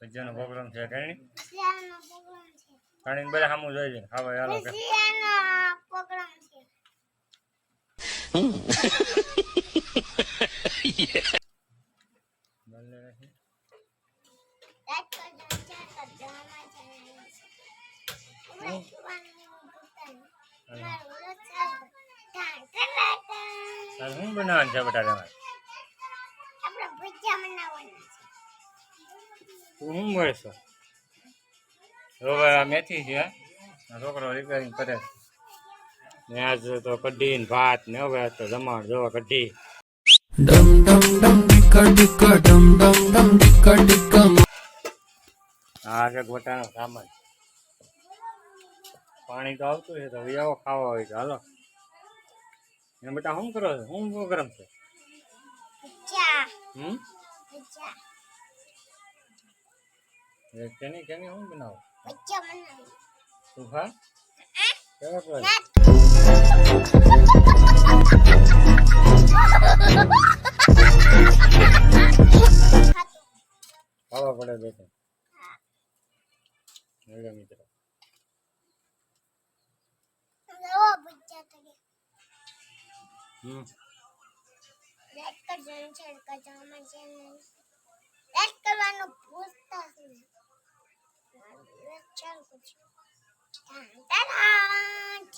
ભજીયાનો programme છે કઈ પાણી બધા સામું જોઈ છે ખાવા હાલો કે. શિયાળાનો પ્રોગ્રામ છે. બોલને શું મળશો? આ મેથી છે આ છોકરો રિપેરિંગ કરે છે. ને આજ તો કઢી ને ભાત ને હવે તો જમાણ જોવા કઢી. Dum dum dum dicka dicka dum dum dum dicka dicka આ છે ગોટાનો સામાન. પાણી તો આવતું છે તો આવો ખાવા હોય તો હાલો. એમ બેટા શું કરો છો? શું ગરમ છે? હમ? એ કેની કેની શું બનાવો ભજીયા બનાવી તું ખા કેવા કરો ના ખાવા પડે બેટા મેળો મિત્રો નવો ભજીયા તરી હમ લાઈક કરજો અને શેર કરજો અમારી ચેનલ લાઈક કરવાનું ભૂલતા 转过去看哒哒